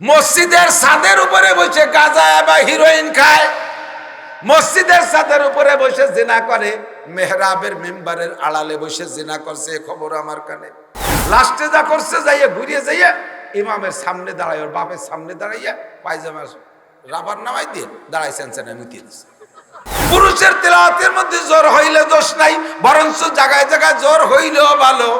মসজিদের ছাদের উপরে বসে গাঁজা বা হিরোইন খায়। মসজিদের ছাদের উপরে বসে জেনা করে। মেহরাবের মেম্বারের আড়ালে বসে জেনা করছে খবর আমার কানে। লাস্টে যা করছে যাইয়ে ঘুরিয়ে যাইয়ে ইমামের সামনে দাঁড়ায়, ওর বাপের সামনে দাঁড়াইয়া পায়জামা রাবার নামাই দিয়ে দাঁড়াইছেন সেনা মুতিয়ে দিচ্ছে পুরুষের তেলাওয়াতের মধ্যে জ্বর হইলে দোষ নাই, বরঞ্চ জায়গায় জায়গায় জ্বর হইলেও ভালো।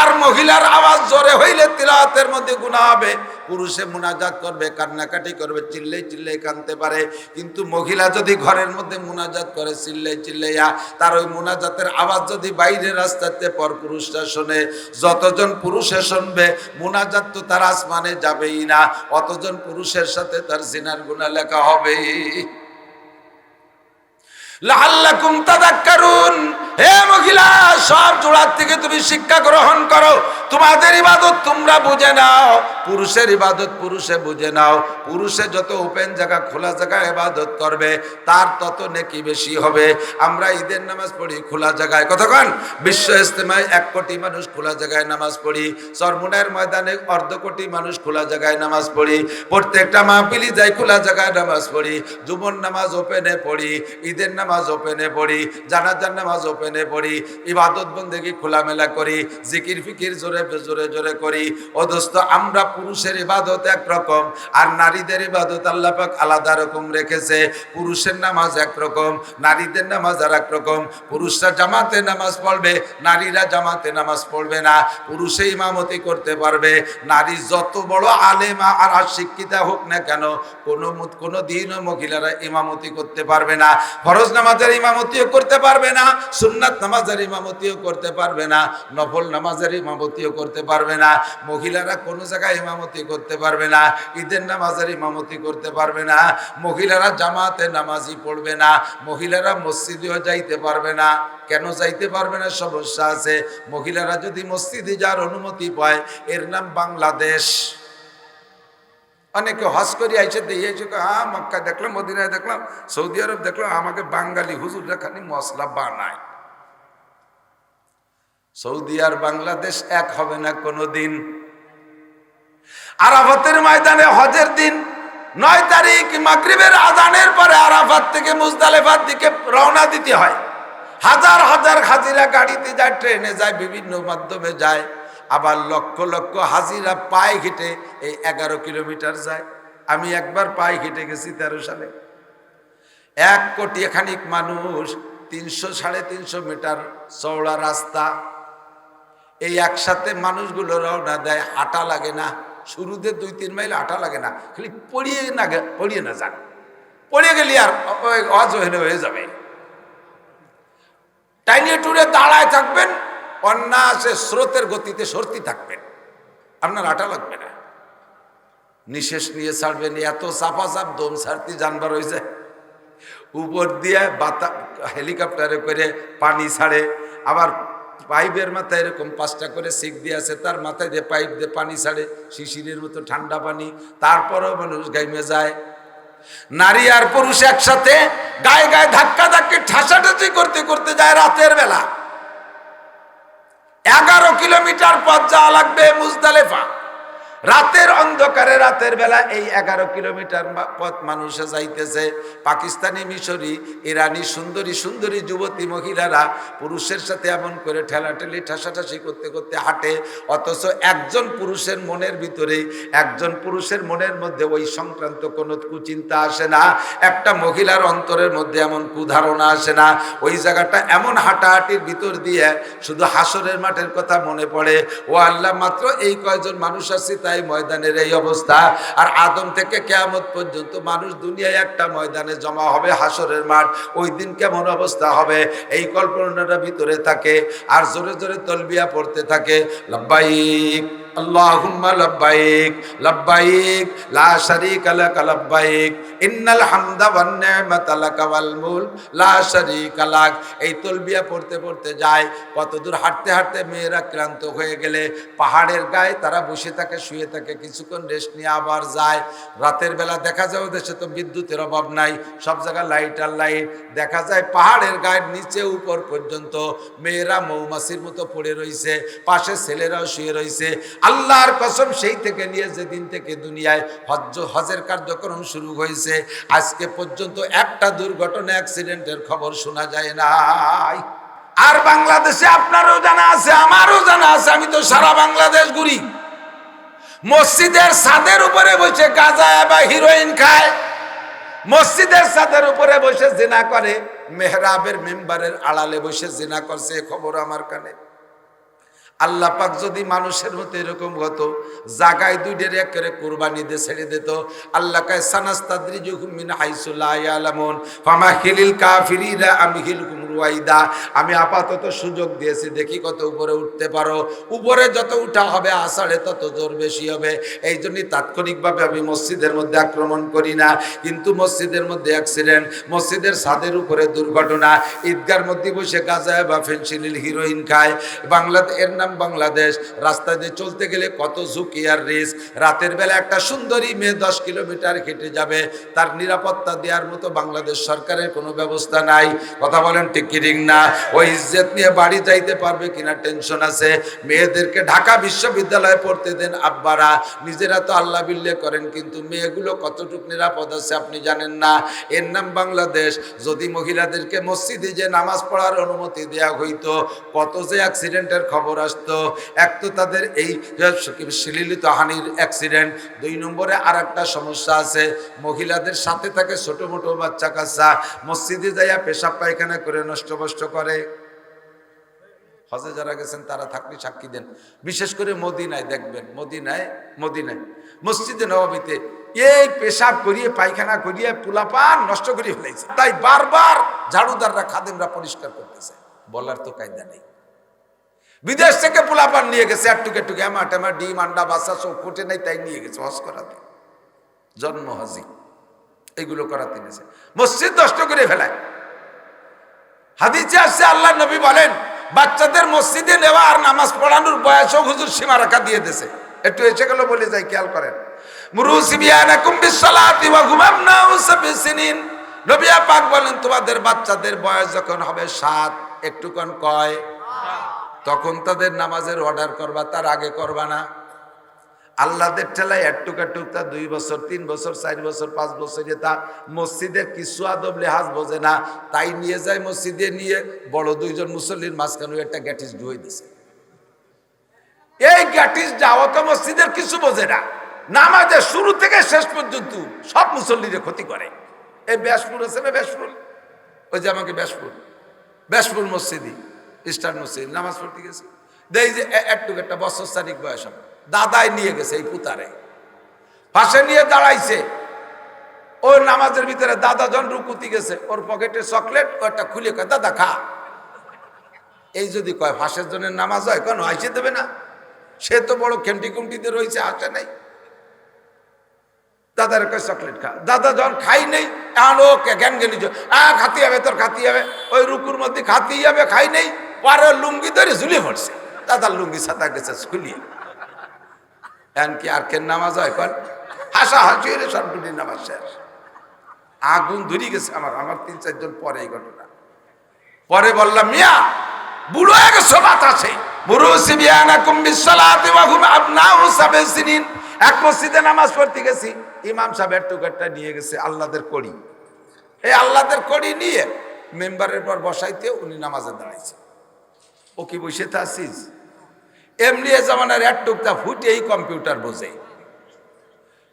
আর মহিলার আওয়াজ জোরে হইলে তিলাওয়াতের মধ্যে গুণা হবে। পুরুষে মোনাজাত করবে, কান্নাকাটি করবে চিল্লে চিল্লে কানতে পারে। কিন্তু মহিলা যদি ঘরের মধ্যে মোনাজাত করে চিল্লে চিল্লাইয়া, তার ওই মুনাজাতের আওয়াজ যদি বাইরে রাস্তাতে পর পুরুষরা শোনে, যতজন পুরুষে শুনবে, মোনাজাত তো তার আসমানে যাবেই না, অতজন পুরুষের সাথে তার জিনার গুণা লেখা হবেই। লাল্লাকুম তাদাক্কারুন। হে মহিলা সব জোড়ার থেকে তুমি শিক্ষা গ্রহণ করো। তোমাদের ইবাদত তোমরা বুঝে নাও। পুরুষের ইবাদত পুরুষে বুঝে নাও। পুরুষে যত ওপেন জায়গা, খোলা জায়গায় ইবাদত করবে, তার তত নেকি বেশি হবে। আমরা ঈদের নামাজ পড়ি, খোলা জায়গায়। কতক্ষণ বিশ্ব ইস্তেমায় এক কোটি মানুষ খোলা জায়গায় নামাজ পড়ি। সরমুনের ময়দানে অর্ধ কোটি মানুষ খোলা জায়গায় নামাজ পড়ি। প্রত্যেকটা মাহফিলি যাই খোলা জায়গায় নামাজ পড়ি। জুমন নামাজ ওপেনে পড়ি, ঈদের নামাজ ওপেনে পড়ি, জানাজার নামাজ ওপেনে পড়ি, ইবাদত বন্দেগি খোলামেলা করি, জিকির ফিকির জোরে জোরে জোরে করি। ও দোস্ত, আমরা পুরুষের ইবাদত একরকম, আর নারীদের ইবাদত আল্লাহ পাক আলাদা রকম রেখেছে। পুরুষের নামাজ একরকম, নারীদের নামাজ আর এক রকম পুরুষরা জামাতে নামাজ পড়বে, নারীরা জামাতে নামাজ পড়বে না। পুরুষে ইমামতি করতে পারবে। নারী যত বড় আলেমা আর শিক্ষিতা হোক না কেন, কোনো কোনো দিনও মহিলারা ইমামতি করতে পারবে না। ফরজ নামাজের ইমামতিও করতে পারবে না সুন্নাত নামাজের ইমামতিও করতে পারবে না, নফল নামাজের ইমামতিও করতে পারবে না, মহিলারা কোনো জায়গায় ইমামতি করতে পারবে না, ঈদের নামাজের ইমামতি করতে পারবে না, মহিলারা জামাতে নামাজি পড়বে না, মহিলারা মসজিদেও যাইতে পারবে না। কেন যাইতে পারবে না? সমস্যা আছে। মহিলারা যদি মসজিদে যাওয়ার অনুমতি পায়, এর নাম বাংলাদেশ। অনেকে হজ করে আইসে দিয়ে আইসে হ্যাঁ মক্কা দেখলাম, মদিনায় দেখলাম, সৌদি আরব দেখলাম, আমাকে বাঙালি হুজুররা খালি মশলা বানায়। সৌদি আর বাংলাদেশ এক হবে না কোনো দিন আরাফাতের ময়দানে হজের দিন, নয় তারিখ মাগরিবের আজানের পরে আরাফাত থেকে মুজদালেফার দিকে রওনা দিতে হয়। হাজার হাজার হাজিরা গাড়িতে যায়, ট্রেনে যায়, বিভিন্ন মাধ্যমে যায়। আবার লক্ষ লক্ষ হাজিরা পায়ে হেঁটে এই এগারো কিলোমিটার যায়। আমি একবার পায়ে হেঁটে গেছি তেরো সালে। এক কোটি খানিক মানুষ, তিনশো সাড়ে তিনশো মিটার চওড়া রাস্তা। এই একসাথে মানুষগুলো রওনা দেয়, আটা লাগে না। শুরুতে দুই, তিন মাইল আটা লাগে না। খালি পড়িয়ে না পড়িয়ে না যান। পড়িয়ে গেলি আর অজহীন হয়ে যাবে। টাইনে টুরে দাঁড়ায় থাকবেন, অন্যাসে স্রোতের গতিতে সরতি থাকবেন। আপনার হাঁটা লাগবে না। নিঃশেষ নিয়ে ছাড়বেন, এত চাপা চাপ দম ছাড়তে জানবার হয়েছে উপর দিয়ে বাতা হেলিকপ্টারে করে পানি ছাড়ে, আবার পাইপের মাথায় এরকম পাঁচটা করে সিক দিয়ে আছে, তার মাথায় দিয়ে পাইপ দিয়ে পানি ছাড়ে, শিশিরের মতো ঠান্ডা পানি, তারপরেও মানুষ গাইমে যায়। নারী আর পুরুষ একসাথে গায়ে গায়ে ধাক্কা ধাক্কি ঠাসাঠাসি করতে করতে যায় রাতের বেলা। এগারো কিলোমিটার পথ যাওয়া লাগবে মুজদালেফা। রাতের অন্ধকারে, রাতের বেলা এই এগারো কিলোমিটার পথ মানুষে যাইতেছে। পাকিস্তানি মিশরি, ইরানি সুন্দরী সুন্দরী যুবতী মহিলারা পুরুষের সাথে এমন করে ঠেলাঠেলি, ঠাসাঠাসি করতে করতে হাঁটে। অথচ একজন পুরুষের মনের ভিতরে একজন পুরুষের মনের মধ্যে ওই সংক্রান্ত কোনো কুচিন্তা আসে না। একটা মহিলার অন্তরের মধ্যে এমন কুধারণা আসে না। ওই জায়গাটা এমন হাঁটাহাঁটির ভিতর দিয়ে শুধু হাসরের মাঠের কথা মনে পড়ে। ও আল্লাহ, মাত্র এই কয়জন মানুষ আছে তাই ময়দানের এই অবস্থা। আর আদম থেকে কেয়ামত পর্যন্ত মানুষ দুনিয়ায় একটা ময়দানে জমা হবে হাসরের মাঠ। ওই দিন কেমন অবস্থা হবে? এই কল্পনাটা ভিতরে থাকে। আর জোরে জোরে তলবিয়া পড়তে থাকে। লব্বাইক। ইন্নাল এই পড়তে পড়তে যায় কত দূর হাঁটতে হাঁটতে মেয়েরা ক্লান্ত হয়ে গেলে পাহাড়ের গায়ে তারা বসে থাকে, শুয়ে থাকে, কিছুক্ষণ রেস্ট নিয়ে আবার যায়। রাতের বেলা দেখা যায় ওদের তো বিদ্যুতের অভাব নাই, সব জায়গায় লাইট আর লাইট দেখা যায় পাহাড়ের গায়ের নিচে উপর পর্যন্ত মেয়েরা মৌমাছির মতো পড়ে রয়েছে, পাশে ছেলেরাও শুয়ে রয়েছে। আল্লাহর কসম সেই থেকে নিয়ে যেদিন থেকে দুনিয়ায় হজ হজের কার্যক্রম শুরু হয়েছে, আজকে পর্যন্ত একটা দুর্ঘটনা অ্যাক্সিডেন্টের খবর শোনা যায় নাই। আর বাংলাদেশে আপনারও জানা আছে, আমারও জানা আছে, আমি তো সারা বাংলাদেশ ঘুরি। মসজিদের ছাদের উপরে বসে গাঁজা বা হিরোইন খায়। মসজিদের ছাদের উপরে বসে জেনা করে, মেহরাবের মেম্বারের আড়ালে বসে জেনা করছে খবর আমার কানে। আল্লাহ পাক যদি মানুষের মতো এরকম হতো, জাগায় দুইটের একেরে কোরবানি দিয়ে ছেড়ে দিত। আল্লাহ কায় সানাস্তাদ্রি জুকুম মিন হাইসুল্লাহ আলামুন ফামা হিলিল কাফিরিরা আমি হিলকুম রুয়াইদা। আমি আপাতত সুযোগ দিয়েছি, দেখি কত উপরে উঠতে পারো। উপরে যত উঠা হবে, আষাঢ়ে তত জোর বেশি হবে। এই জন্যই তাৎক্ষণিকভাবে আমি মসজিদের মধ্যে আক্রমণ করি না। কিন্তু মসজিদের মধ্যে অ্যাক্সিডেন্ট মসজিদের ছাদের উপরে দুর্ঘটনা, ঈদগার মধ্যে বসে গাজায় বা ফেন্সিলিল হিরোইন খায়। বাংলাদেশ এর বাংলাদেশ রাস্তা দিয়ে চলতে গেলে কত ঝুঁকি আর রিস্ক। রাতের বেলা একটা সুন্দরী মেয়ে দশ কিলোমিটার হেঁটে যাবে। তার নিরাপত্তা দেওয়ার মতো বাংলাদেশ সরকারের কোনো ব্যবস্থা নাই। কথা বলেন টিকিরিং না? ওই ইজ্জত নিয়ে বাড়ি যাইতে পারবে কিনা টেনশন আছে। মেয়েদেরকে ঢাকা বিশ্ববিদ্যালয়ে পড়তে দেন আব্বারা। নিজেরা তো আল্লাহ বিল্লে করেন, কিন্তু মেয়েগুলো কতটুকু নিরাপদ আছে আপনি জানেন না। এর নাম বাংলাদেশ। যদি মহিলাদেরকে মসজিদে যে নামাজ পড়ার অনুমতি দেওয়া হইতো, কত যে অ্যাক্সিডেন্টের খবর আসতো এক তো তাদের এই শিলিলিত হানির অ্যাক্সিডেন্ট দুই নম্বরে আর একটা সমস্যা আছে, মহিলাদের সাথে থাকে ছোট মোটো বাচ্চা কাচ্চা, মসজিদে যাইয়া পেশাব পায়খানা করে নষ্ট বষ্ট করে। হজে যারা গেছেন, তারা থাকলে সাক্ষী দেন। বিশেষ করে মদিনায় দেখবেন, মদিনায় মদিনায়, মসজিদে নবাবিতে এই পেশাব করিয়ে, পায়খানা করিয়ে, পুলাপান নষ্ট করিয়ে ফেলেছে তাই বারবার ঝাড়ুদাররা, খাদেমরা পরিষ্কার করতেছে। বলার তো কায়দা নেই। বিদেশ থেকে পোলাপান নিয়ে গেছে, আর টুকে টুকে আমা টেমা, ডিম, আন্ডা বাচ্চা সব ফুটে নেই, তাই নিয়ে গেছে, হজ করাতে। জন্ম হাজি। এগুলো করাতে নিয়েছে মসজিদ নষ্ট করে ফেলায়। হাদিসে আসছে, আল্লাহ নবী বলেন, বাচ্চাদের মসজিদে নেওয়া আর নামাজ পড়ানোর বয়সও হুজুর সীমা রাখা দিয়ে দেছে একটু এসে গেল বলে যাই খেয়াল করেন। নবিয়া পাক বলেন, তোমাদের বাচ্চাদের বয়স যখন হবে সাত, একটুক্ষণ কয় তখন তাদের নামাজের অর্ডার করবা, তার আগে করবা না। আল্লাহদের ঠেলায় একটুক একটুক তা দুই বছর, তিন বছর, চার বছর, পাঁচ বছর তা মসজিদের কিছু আদব লেহাজ বোঝে না। তাই নিয়ে যায় মসজিদে নিয়ে বড় দুইজন মুসল্লির মাঝখানে একটা গ্যাটিস ডুয়ে দিছে। এই গ্যাটিস যাওয়া তো মসজিদের কিছু বোঝে না। নামাজের শুরু থেকে শেষ পর্যন্ত সব মুসল্লিরে ক্ষতি করে। এই ব্যাসপুর আছে না ব্যাসপুর? ওই যে আমাকে ব্যাসপুর। ব্যাসপুর মসজিদই ইস্টার্ন মসজিদ নামাজ পড়তে গেছে। দেই যে এ- একটুক একটা বছর বয়স হবে। দাদাই নিয়ে গেছে এই পুতারে। পাশে নিয়ে দাঁড়াইছে। ওর নামাজের ভিতরে দাদা জন রুকুতি গেছে। ওর পকেটে চকলেট, ও একটা খুলে কয়, দাদা, খা। এই যদি কয়, ফাঁসের জন্য নামাজ হয়, কেন আইসে দেবে না? সে তো বড় খেমটি কুমটিতে রয়েছে, আসে নাই। দাদার কয় চকলেট খা। দাদা যখন খাই নেই এখন ও জ্ঞান গেলি খাতি হবে, তোর খাতি হবে। ওই রুকুর মধ্যে খাতি হবে, খাই নেই। ওর লুঙ্গি ধরে ঝুলিয়ে পড়ছে। দাদার লুঙ্গি সাঁতার গেছে খুলিয়ে এখন কি আর কেন নামাজ হয় কন? হাসা হাসি হলে সবগুলি নামাজ শেষ। আগুন ধরি গেছে আমার আমার তিন, চারজন পরে এই ঘটনা। পরে বললাম, মিয়া, বুড়ো হয়ে গেছো বাতাসে। এক মসজিদে নামাজ পড়তে গেছি। ইমাম সাহেব একটু নিয়ে গেছে আল্লাহদের কড়ি। এই আল্লাহদের কড়ি নিয়ে মেম্বারের পর বসাইতে উনি নামাজে দাঁড়াইছে। ও কি বসে থাকছিস? এমনি এ জামানার এক টুকটা ফুটে এই কম্পিউটার বোঝে।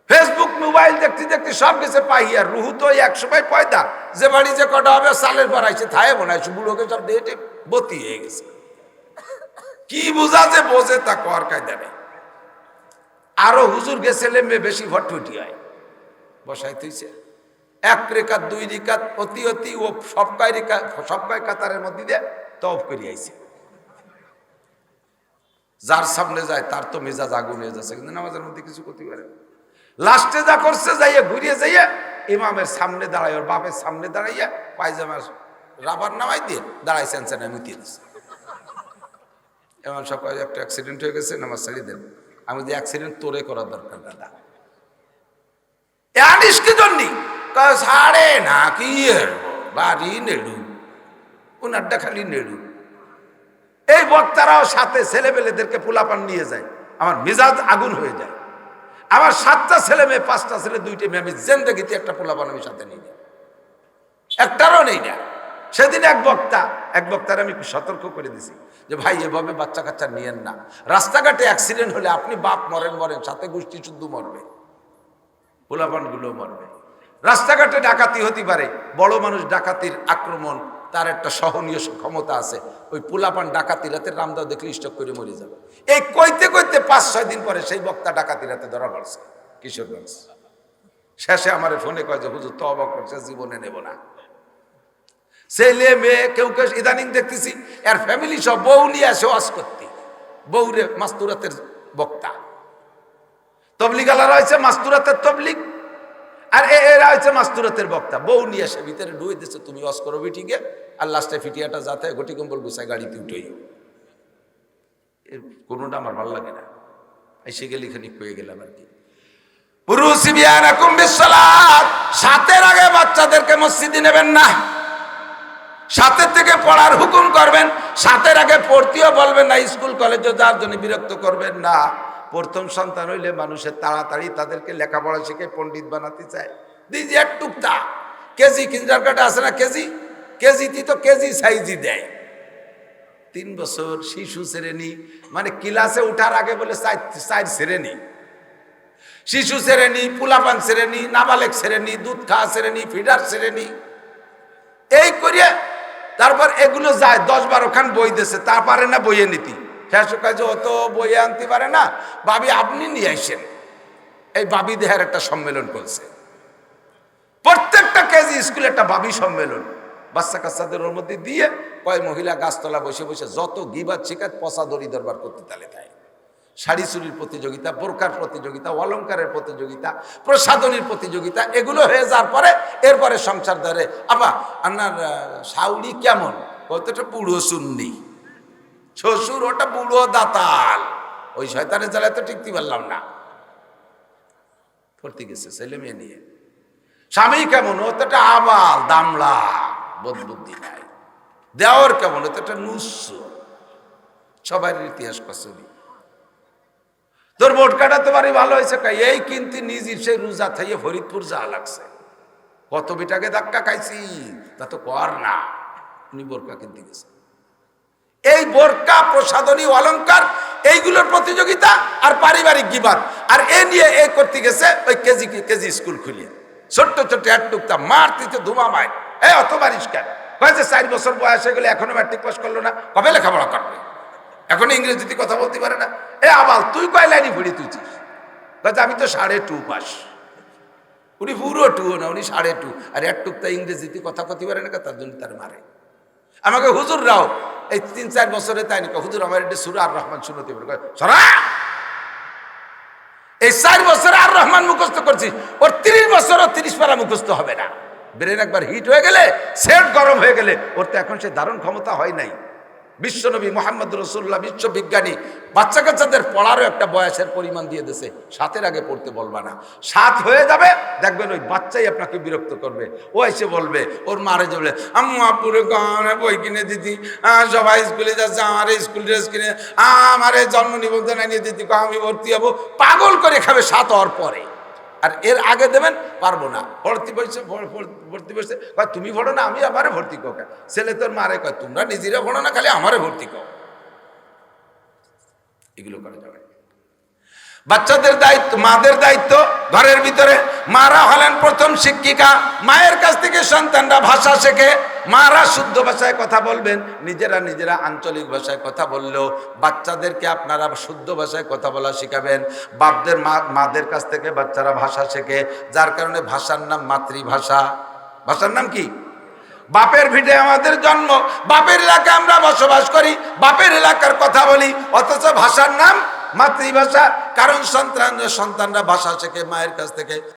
ফেসবুক মোবাইল দেখতে দেখতে সব গেছে পাইয়ার রুহু তো এক সময় পয়দা। যে বাড়ি যে কটা হবে, সালের পর আইসে থায়ে হয় বুড়োকে সব ডেটে বতি হয়ে গেছে। কি বোঝা যে বোঝে তা কর কায়দা নেই। আরও হুজুর গেছে মেয়ে বেশি ভটভটি হয়। বসাই থইছে। এক রেখাত, দুই রেখাত, অতি অতি ও সবকাই রেখা সবকাই কাতারের মধ্যে দিয়ে তফ করে আইছে যার সামনে যায়, তার তো মেজাজ আগুন হয়ে যাচ্ছে, কিন্তু নামাজের মধ্যে কিছু করতে পারে লাস্টে যা করছে, যাইয়ে ঘুরিয়ে যাইয়া ইমামের সামনে দাঁড়ায়, ওর বাপের সামনে দাঁড়াইয়া পায়জামার রাবার নামাই দিয়ে দাঁড়াই সেন্সানে মুতিয়ে দিচ্ছে এমন সকালে একটা অ্যাক্সিডেন্ট হয়ে গেছে, নামাজ ছাড়িয়ে দেন। আমি যে অ্যাক্সিডেন্ট তোরে করার দরকার, দাদা। আনিস সাড়ে না কি বাড়ি নেড়ু, উনারটা খালি নেড়ু। এই বক্তারাও সাথে ছেলেপেলেদেরকে পোলাপান নিয়ে যায়। আমার মেজাজ আগুন হয়ে যায়। আমার সাতটা ছেলে মেয়ে, পাঁচটা ছেলে, দুইটা মেয়ে, আমি জেন্দেগিতে একটা পোলাপান আমি সাথে নিই। না একটারও নেই না। সেদিন এক বক্তা, এক বক্তার আমি সতর্ক করে দিছি যে, ভাই, এভাবে বাচ্চা কাচ্চা নিয়েন না। রাস্তাঘাটে অ্যাক্সিডেন্ট হলে আপনি বাপ মরেন মরেন, সাথে গোষ্ঠী শুদ্ধ মরবে। পোলাপানগুলো মরবে। রাস্তাঘাটে ডাকাতি হতে পারে। বড় মানুষ ডাকাতির আক্রমণ তার একটা সহনীয় ক্ষমতা আছে। ওই পোলাপান ডাকাতি রাতে রামদাও দেখলে স্টক করে মরে যাবে। এই কইতে কইতে পাঁচ, ছয় দিন পরে সেই বক্তা ডাকাতি রাতে ধরা পড়ছে কিশোরগঞ্জ শেষে আমার ফোনে কয় যে, হুজুর তো অবাক করছে জীবনে নেব না। ছেলে, মেয়ে, কেউ কেউ, ইদানিং দেখতেছি, এর ফ্যামিলি সব বউ নিয়ে আসে ওয়াজ করতে। বউরে মাস্তুরাতের বক্তা। তবলিগ আলারা হয়েছে মাস্তুরাতের তবলিগ। আর এরা হয়েছে মাস্তুরাতের বক্তা। বউ নিয়ে আসে, ভিতরে ডুয়ে দিচ্ছে তুমি ওয়াজ করো বিটিকে আর লাস্টে ফিটিয়াটা যাতে গটি কম্বল গুছায় গাড়িতে উঠেই। এর কোনোটা আমার ভালো লাগে না। এসে গেলে এখানে পেয়ে গেলাম আর কি। সাতের আগে বাচ্চাদেরকে মসজিদে নেবেন না। সাতের থেকে পড়ার হুকুম করবেন। সাতের আগে পড়তেও বলবেন না, স্কুল, কলেজে যার জন্য বিরক্ত করবেন না। প্রথম সন্তান হইলে মানুষের তাড়াতাড়ি তাদেরকে লেখাপড়া শিখে পণ্ডিত বানাতে চায়। দিদি এক টুকটা কেজি কিঞ্জার কাটা আছে না কেজি? কেজিতে তো কেজি সাইজই দেয়। তিন বছর শিশু শ্রেণি মানে ক্লাসে উঠার আগে বলে সাইড শ্রেণি। শিশু শ্রেণি, পুলাপান শ্রেণি, নাবালেক শ্রেণি, দুধ খাওয়া শ্রেণি, ফিডার শ্রেণি। এই করিয়ে তারপর এগুলো যায়, দশ বারো খান বই দিছে তা পারে না বইয়ে নীতি। শেষ কাজে অত বইয়ে আনতে পারে না। বাবি আপনি নিয়ে আসেন। এই বাবি দেহার একটা সম্মেলন করছে। প্রত্যেকটা কেজি স্কুলে একটা বাবি সম্মেলন। বাচ্চা কাচ্চাদের ওর মধ্যে দিয়ে কয় মহিলা গাছতলা বসে বসে যত গিবাদ শিকাত পচা দড়ি দরবার করতে তালে দেয় শাড়ি চুরির প্রতিযোগিতা বোরকার প্রতিযোগিতা অলঙ্কারের প্রতিযোগিতা, প্রসাধনীর প্রতিযোগিতা, এগুলো হয়ে যাওয়ার পরে এরপরে সংসার ধরে। আবা আপনার শাউরি কেমন? কতটা বুড়ো শুননি শ্বশুর, ওটা বুড়ো দাতাল। ওই শয়তানের জ্বালায় তো টিকতে পারলাম না। ভর্তি গেছে ছেলে মেয়ে নিয়ে। স্বামী কেমন? ও তো একটা আবাল দামলা বোধ বুদ্ধি নাই। দেওয়ার কেমন? ও তো একটা সবার ইতিহাস কসবি তোর ভোট কাটা তোমারই ভালো হয়েছে এই কিন্তু নিজের সেই রোজা থাইয়ে ফরিদপুর যা লাগছে। কত বিটাকে ধাক্কা খাইছি, তা তো কর না। উনি বোরকা কিনতে গেছে। এই বোরকা, প্রসাধনী অলঙ্কার এইগুলোর প্রতিযোগিতা আর পারিবারিক গিবাদ আর এ নিয়ে এ করতে গেছে ওই কেজি কেজি স্কুল খুলিয়ে। ছোট্ট ছোট্ট এক টুকটা মারতে ধুমা মায়। এ অত বারিশ কেন কয়েছে চার বছর বয়স হয়ে গেলে এখনও ম্যাট্রিক পাস করল না। কবে লেখাপড়া করবে? এখন ইংরেজিতে কথা বলতে পারে না। এ, আবাল, তুই কয় লাইনি পড়ি তুইছিস কয়েছে আমি তো সাড়ে টু পাস। উনি পুরো টু না, উনি সাড়ে টু। আর এক টুকটা ইংরেজিতে কথা কতে পারে না তার জন্য তার মারে। আমাকে হুজুর রাও এই তিন চার বছরে তাই নাকি? হুজুর, আমার এটা সুরা আর রহমান শুনতে পারে সরা! এই চার বছরে আর রহমান মুখস্থ করছি, ওর তিরিশ বছরও তিরিশ পারা মুখস্ত হবে না। ব্রেন একবার হিট হয়ে গেলে, সেট গরম হয়ে গেলে, ওর তো এখন সে দারুণ ক্ষমতা হয় নাই। বিশ্বনবী মোহাম্মদ রসুল্লাহ বিশ্ববিজ্ঞানী বাচ্চা কাচ্চাদের পড়ারও একটা বয়সের পরিমাণ দিয়ে দিছে সাতের আগে পড়তে বলবা না। সাত হয়ে যাবে দেখবেন ওই বাচ্চাই আপনাকে বিরক্ত করবে। ও এসে বলবে ওর মারে যাবে আম্মা পুরো গানে বই কিনে আহ, সবাই স্কুলে যাচ্ছে আমার স্কুল ড্রেস কিনে আমার জন্ম নিবন্ধন আনিয়ে কও আমি ভর্তি হব। পাগল করে খাবে সাত হওয়ার পরে। আর এর আগে দেবেন, পারব না। ভর্তি বসে ভর্তি বসে, কয়, তুমি ভরো না, আমি আমারে ভর্তি কো ছেলে তোর মারে কয়, তোমরা নিজেরা ভরো না, খালি আমারে ভর্তি কো এগুলো করা যাবে। বাচ্চাদের দায়িত্ব, মাদের দায়িত্ব, ঘরের ভিতরে। মারা হলেন প্রথম শিক্ষিকা। মায়ের কাছ থেকে সন্তানরা ভাষা শেখে। মারা শুদ্ধ ভাষায় কথা বলবেন। নিজেরা নিজেরা আঞ্চলিক ভাষায় কথা বললেও বাচ্চাদেরকে আপনারা শুদ্ধ ভাষায় কথা বলা শেখাবেন। বাপদের মা, মাদের কাছ থেকে বাচ্চারা ভাষা শেখে, যার কারণে ভাষার নাম মাতৃভাষা। ভাষার নাম কি? বাপের ভিটে আমাদের জন্ম। বাপের এলাকায় আমরা বসবাস করি, বাপের এলাকার কথা বলি, অথচ ভাষার নাম মাতৃভাষা কারণ সন্তান সন্তানরা ভাষা শেখে মায়ের কাছ থেকে।